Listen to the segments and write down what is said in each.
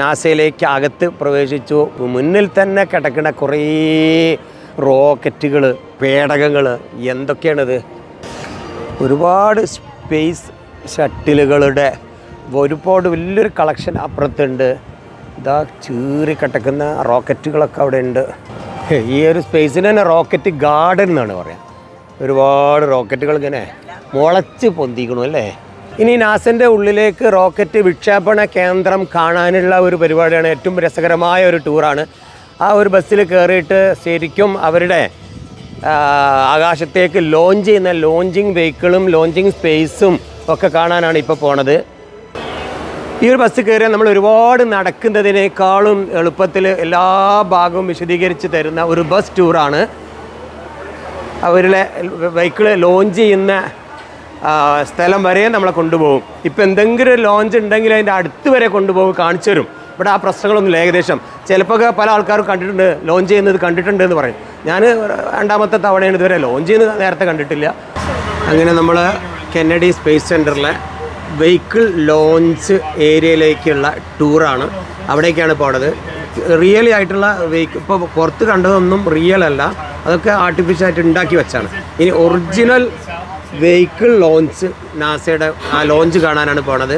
നാസയിലേക്ക് അകത്ത് പ്രവേശിച്ചു. മുന്നിൽ തന്നെ കിടക്കുന്ന കുറേ റോക്കറ്റുകൾ പേടകങ്ങൾ എന്തൊക്കെയാണിത്? ഒരുപാട് സ്പേസ് ഷട്ടിലുകളുടെ ഒരുപാട് വലിയൊരു കളക്ഷൻ അപ്പുറത്തുണ്ട്. ഇതാ ചീറി കിടക്കുന്ന റോക്കറ്റുകളൊക്കെ അവിടെ ഉണ്ട്. ഈ ഒരു സ്പേസിന് തന്നെ റോക്കറ്റ് ഗാർഡൻ എന്നാണ് പറയാം ഒരുപാട് റോക്കറ്റുകൾ ഇങ്ങനെ മുളച്ച് പൊന്തിക്കണു അല്ലേ? ഇനി നാസന്റെ ഉള്ളിലേക്ക് റോക്കറ്റ് വിക്ഷേപണ കേന്ദ്രം കാണാനുള്ള ഒരു പരിപാടിയാണ് ഏറ്റവും രസകരമായ ഒരു ടൂറാണ്. ആ ഒരു ബസ്സിൽ കയറിയിട്ട് ശരിക്കും അവരുടെ ആകാശത്തേക്ക് ലോഞ്ച് ചെയ്യുന്ന ലോഞ്ചിങ് വെഹിക്കിളും ലോഞ്ചിങ് സ്പേസും ഒക്കെ കാണാനാണ് ഇപ്പോൾ പോണത്. ഈ ഒരു ബസ് കയറിയാൽ നമ്മൾ ഒരുപാട് നടക്കുന്നതിനേക്കാളും എളുപ്പത്തിൽ എല്ലാ ഭാഗവും വിശദീകരിച്ച് തരുന്ന ഒരു ബസ് ടൂറാണ്. അവരുടെ വെഹിക്കിൾ ലോഞ്ച് ചെയ്യുന്ന സ്ഥലം വരെ നമ്മളെ കൊണ്ടുപോകും. ഇപ്പം എന്തെങ്കിലും ഒരു ലോഞ്ച് ഉണ്ടെങ്കിൽ അതിന്റെ അടുത്ത് വരെ കൊണ്ടുപോകും കാണിച്ചു തരും. ഇവിടെ ആ പ്രശ്നങ്ങളൊന്നുമില്ല ഏകദേശം. ചിലപ്പോൾ പല ആൾക്കാരും കണ്ടിട്ടുണ്ട് ലോഞ്ച് ചെയ്യുന്നത് കണ്ടിട്ടുണ്ട് എന്ന് പറയും. ഞാൻ രണ്ടാമത്തെ തവണയാണ് ഇതുവരെ ലോഞ്ച് ചെയ്യുന്നത് നേരത്തെ കണ്ടിട്ടില്ല. അങ്ങനെ നമ്മൾ കെന്നഡി സ്പേസ് സെന്ററിലെ വെഹിക്കിൾ ലോഞ്ച് ഏരിയയിലേക്കുള്ള ടൂറാണ് അവിടേക്കാണ് പോണത് റിയലി ആയിട്ടുള്ള വെഹിക്കിൾ ഇപ്പോൾ പുറത്ത് കണ്ടതൊന്നും റിയൽ അല്ല. അതൊക്കെ ആർട്ടിഫിഷ്യൽ ആയിട്ട് ഉണ്ടാക്കി വെച്ചാണ്. ഇനി ഒറിജിനൽ വെഹിക്കിൾ ലോഞ്ച് നാസയുടെ ആ ലോഞ്ച് കാണാനാണ് പോണത്.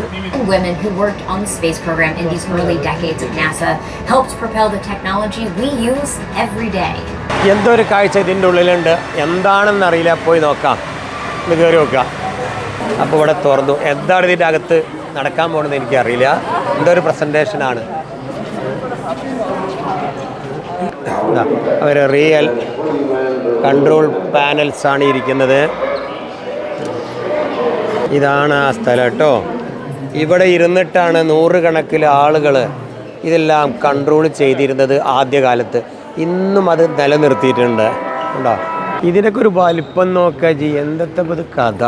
Women who worked on the space program in these early decades of NASA helped propel the technology we use every day. എന്തോ ഒരു കാഴ്ച ഇതിന്റെ ഉള്ളിലുണ്ട്? എന്താണെന്ന് അറിയില്ല. പോയി നോക്കാം. ഇത് കയറി നോക്കാം അപ്പോൾ ഇവിടെ തുറന്നു. എന്താണ് ഇതിന്റെ അകത്ത് നടക്കാൻ പോകണമെന്ന് എനിക്കറിയില്ല. എന്തോ ഒരു പ്രസന്റേഷനാണ് അവർ റിയൽ കൺട്രോൾ പാനൽസ് ആണ് ഇരിക്കുന്നത്. ഇതാണ് ആ സ്ഥലം കേട്ടോ. ഇവിടെ ഇരുന്നിട്ടാണ് നൂറുകണക്കിന് ആളുകൾ ഇതെല്ലാം കൺട്രോൾ ചെയ്തിരുന്നത് ആദ്യകാലത്ത്. ഇന്നും അത് നിലനിർത്തിയിട്ടുണ്ട്. ഉണ്ടോ ഇതിനൊക്കെ ഒരു വലിപ്പം നോക്കുക ജി എന്തത്തെ ഇത് കഥ.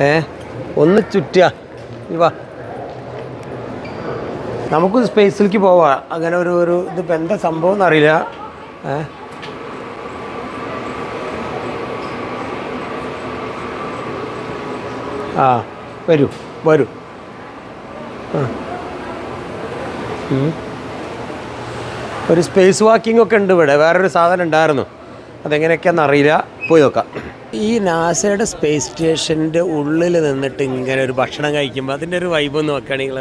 ഏ? ഒന്ന് ചുറ്റുക ഇനി വാ. നമുക്ക് സ്പേസിലേക്ക് പോവാം. അങ്ങനെ ഒരു ഒരു ഇതിപ്പോൾ എന്താ സംഭവം എന്നറിയില്ല. ഏ? ആ വരൂ വരൂ. ഒരു സ്പേസ് വാക്കിംഗ് ഒക്കെ ഉണ്ട് ഇവിടെ. വേറൊരു സാധനം ഉണ്ടായിരുന്നു. അതെങ്ങനെയൊക്കെയാണെന്ന് അറിയില്ല. പോയി നോക്കാം. ഈ നാസയുടെ സ്പേസ് സ്റ്റേഷന്റെ ഉള്ളിൽ നിന്നിട്ട് ഇങ്ങനെ ഒരു ഭക്ഷണം കഴിക്കുമ്പോൾ അതിന്റെ ഒരു വൈബ് നോക്കുകയാണെങ്കിൽ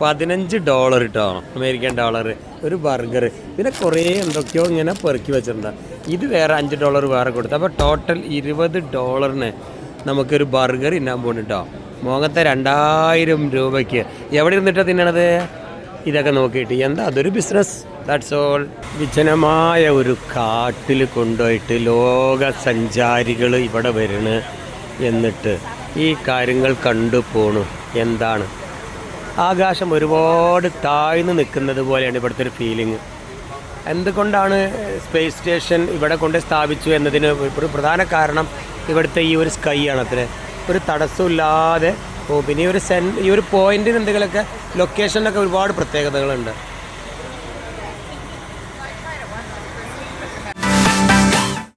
പതിനഞ്ച് ഡോളർ കിട്ടോ അമേരിക്കൻ ഡോളർ ഒരു ബർഗർ പിന്നെ കുറേ എന്തൊക്കെയോ ഇങ്ങനെ പെറുക്കി വെച്ചിട്ടുണ്ട്. ഇത് വേറെ അഞ്ച് ഡോളർ വേറെ കൊടുത്തു. അപ്പോൾ ടോട്ടൽ ഇരുപത് ഡോളറിന് നമുക്കൊരു ബർഗർ തിന്നാൻ പോകുന്നു കേട്ടോ മോങ്ങത്തെ രണ്ടായിരം രൂപയ്ക്ക്. എവിടെ ഇരുന്നിട്ടാണ് തിന്നണത്? ഇതൊക്കെ നോക്കിയിട്ട്. എന്താ? അതൊരു ബിസിനസ് ദാറ്റ്സ് ഓൾ വിജനമായ ഒരു കാട്ടിൽ കൊണ്ടുപോയിട്ട് ലോക സഞ്ചാരികൾ ഇവിടെ വരണ് എന്നിട്ട് ഈ കാര്യങ്ങൾ കണ്ടു പോണു. എന്താണ്? ആകാശം ഒരുപാട് താഴ്ന്നു നിൽക്കുന്നത് പോലെയാണ് ഇവിടുത്തെ ഒരു ഫീലിംഗ് എന്തുകൊണ്ടാണ് സ്പേസ് സ്റ്റേഷൻ ഇവിടെ കൊണ്ട് സ്ഥാപിച്ചു എന്നതിന് ഒരു പ്രധാന കാരണം ഇവിടുത്തെ ഈ ഒരു സ്കൈ ആണ് അത്ര. ഒരു തടസ്സമില്ലാതെ പോകും. പിന്നെ ഈ ഒരു സെൻ ഈ ഒരു പോയിന്റിന് എന്തെങ്കിലുമൊക്കെ ലൊക്കേഷനിലൊക്കെ ഒരുപാട് പ്രത്യേകതകളുണ്ട്.